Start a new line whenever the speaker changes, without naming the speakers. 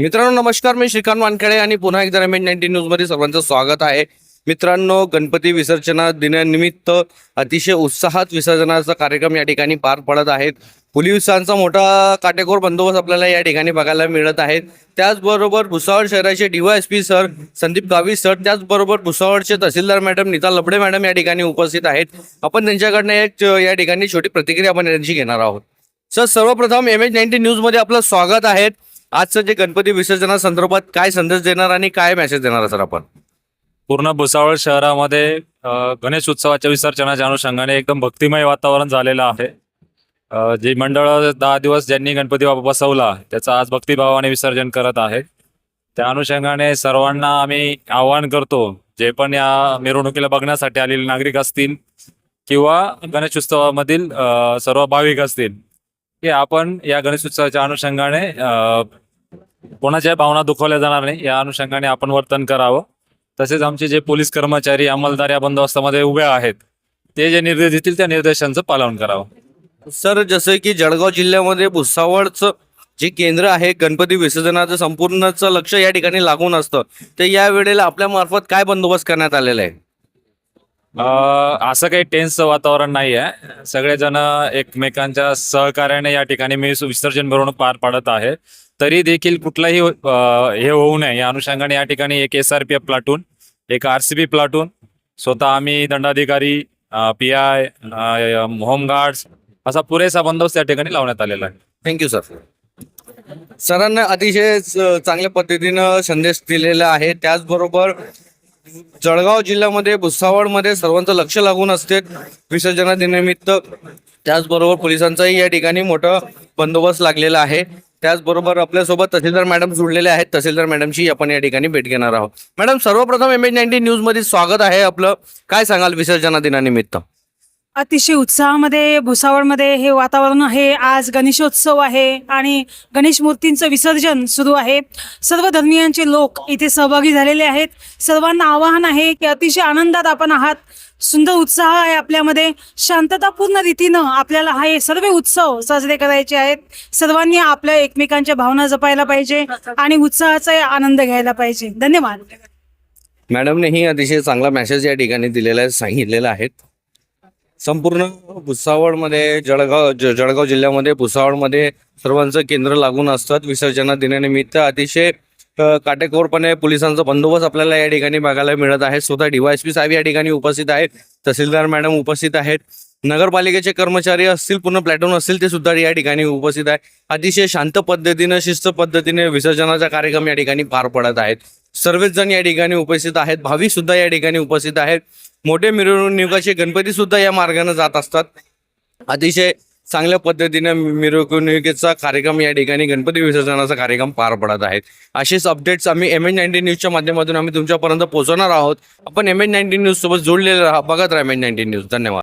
मित्रांनो नमस्कार. मी श्रीकांत वानखेडे आणि पुन्हा एकदा एम एन नाईन्टीन न्यूजमध्ये सर्वांचं स्वागत आहे. मित्रांनो गणपती विसर्जना दिनानिमित्त अतिशय उत्साहात विसर्जनाचा कार्यक्रम या ठिकाणी पार पडत आहेत. पोलिसांचा मोठा काटेकोर बंदोबस्त आपल्याला या ठिकाणी बघायला मिळत आहे. त्याचबरोबर भुसावळ शहराचे DySP sir Sandeep Gavi sir त्याचबरोबर भुसावळचे तहसीलदार मॅडम नीता लबडे मॅडम या ठिकाणी उपस्थित आहेत. आपण त्यांच्याकडनं एक या ठिकाणी छोटी प्रतिक्रिया आपण त्यांची घेणार आहोत. सर सर्वप्रथम एम एच नाईन्टी न्यूजमध्ये आपलं स्वागत आहे. आजचं जे गणपती विसर्जना संदर्भात काय संदेश देणार आणि काय मेसेज देणार सर आपण?
पूर्ण भुसावळ शहरामध्ये गणेश उत्सवाच्या विसर्जनाच्या अनुषंगाने एकदम भक्तिमय वातावरण झालेलं आहे. जे जी मंडळ दहा दिवस ज्यांनी गणपती बाबा बसवला त्याचं आज भक्तिभावाने विसर्जन करत आहे. त्या अनुषंगाने सर्वांना आम्ही आवाहन करतो जे पण या मिरवणुकीला बघण्यासाठी आलेले नागरिक असतील किंवा गणेश उत्सवामधील सर्व भाविक असतील की आपण या गणेश उत्सवाच्या अनुषंगाने कोणाच्या भावना दुखवल्या जाणार नाही. या अनुषंगाने आपण वर्तन करावं. तसेच आमचे जे पोलीस कर्मचारी अंमलदार या बंदोबस्तामध्ये उभे आहेत ते जे निर्देश देतील त्या निर्देशांचं पालन करावं.
सर जसं की जळगाव जिल्ह्यामध्ये भुसावळचं जे केंद्र आहे गणपती विसर्जनाचं संपूर्णचं लक्ष या ठिकाणी लागून असतं. तर या वेळेला आपल्या मार्फत काय बंदोबस्त करण्यात आलेला आहे?
असं काही टेन्सचं वातावरण नाही आहे. सगळेजण एकमेकांच्या सहकार्याने या ठिकाणी मी विसर्जन मिरवणूक पार पाडत आहे. तरी देखील कुठलाही हे होऊ नये. या अनुषंगाने या ठिकाणी एक S R P F platoon एक आर सी बी प्लाटून स्वतः आम्ही दंडाधिकारी पी आय होमगार्ड्स असा पुरेसा बंदोबस्त या ठिकाणी लावण्यात आलेला आहे.
थँक्यू सर सरांना अतिशय चांगल्या पद्धतीनं संदेश दिलेला आहे. त्याचबरोबर जळगाव जिल्ह्यामध्ये भुसावळमध्ये सर्वांचं लक्ष लागून असते विसर्जना त्याचबरोबर पोलिसांचाही या ठिकाणी मोठं बंदोबस्त लागलेला आहे. त्याचबरोबर आपल्यासोबत तहसीलदार मॅडम जुडलेले आहेत. तहसीलदार मॅडमशी आपण या ठिकाणी भेट घेणार आहोत. मॅडम सर्वप्रथम एम एच नाईन्टीन न्यूजमध्ये स्वागत आहे आपलं. काय सांगाल विसर्जना दिनानिमित्त?
अतिशय उत्साहामध्ये भुसावळमध्ये हे वातावरण आहे. आज गणेशोत्सव आहे आणि गणेश मूर्तींचं विसर्जन सुरू आहे. सर्व धर्मियांचे लोक इथे सहभागी झालेले आहेत. सर्वांना आवाहन आहे की अतिशय आनंदात आपण आहात. सुंदर उत्साह आहे आपल्यामध्ये. शांततापूर्ण रीतीनं आपल्याला हा हे सर्व उत्सव साजरे करायचे आहेत. सर्वांनी आपल्या एकमेकांच्या भावना जपायला पाहिजे आणि उत्साहाचा आनंद घ्यायला पाहिजे. धन्यवाद.
मॅडमनेही अतिशय चांगला मेसेज या ठिकाणी दिलेला आहे सांगितलेला आहे. संपूर्ण भुसावळमध्ये जळगाव जळगाव जिल्ह्यामध्ये भुसावळमध्ये सर्वांचं केंद्र लागून असतात. विसर्जना दिनानिमित्त अतिशय काटेकोरपणे पोलिसांचा बंदोबस्त आपल्याला या ठिकाणी बघायला मिळत आहे. स्वतः डीवायएसपी साहेब या ठिकाणी उपस्थित आहेत. तहसीलदार मॅडम उपस्थित आहेत. नगरपालिकेचे कर्मचारी असतील पूर्ण प्लॅटून असतील ते सुद्धा या ठिकाणी उपस्थित आहे अतिशय शांत पद्धतीनं शिस्त पद्धतीने विसर्जनाचा कार्यक्रम या ठिकाणी पार पडत आहेत. सर्वच जण या ठिकाणी उपस्थित आहेत. भाविक सुद्धा या ठिकाणी उपस्थित आहेत. मोठे मिरवणुकीचे गणपती सुद्धा या मार्गाने जात असतात. अतिशय चांगल्या पद्धतीने मिरवणुकीचा कार्यक्रम या ठिकाणी गणपती विसर्जनाचा कार्यक्रम पार पडत आहेत. असेच अपडेट्स आम्ही एम एन नाईन्टी न्यूजच्या माध्यमातून आम्ही तुमच्यापर्यंत पोहोचवणार आहोत. आपण एम एन नाईन्टी न्यूज सोबत जोडलेले राहा. बघत राहा एम एन नाईन्टी न्यूज धन्यवाद.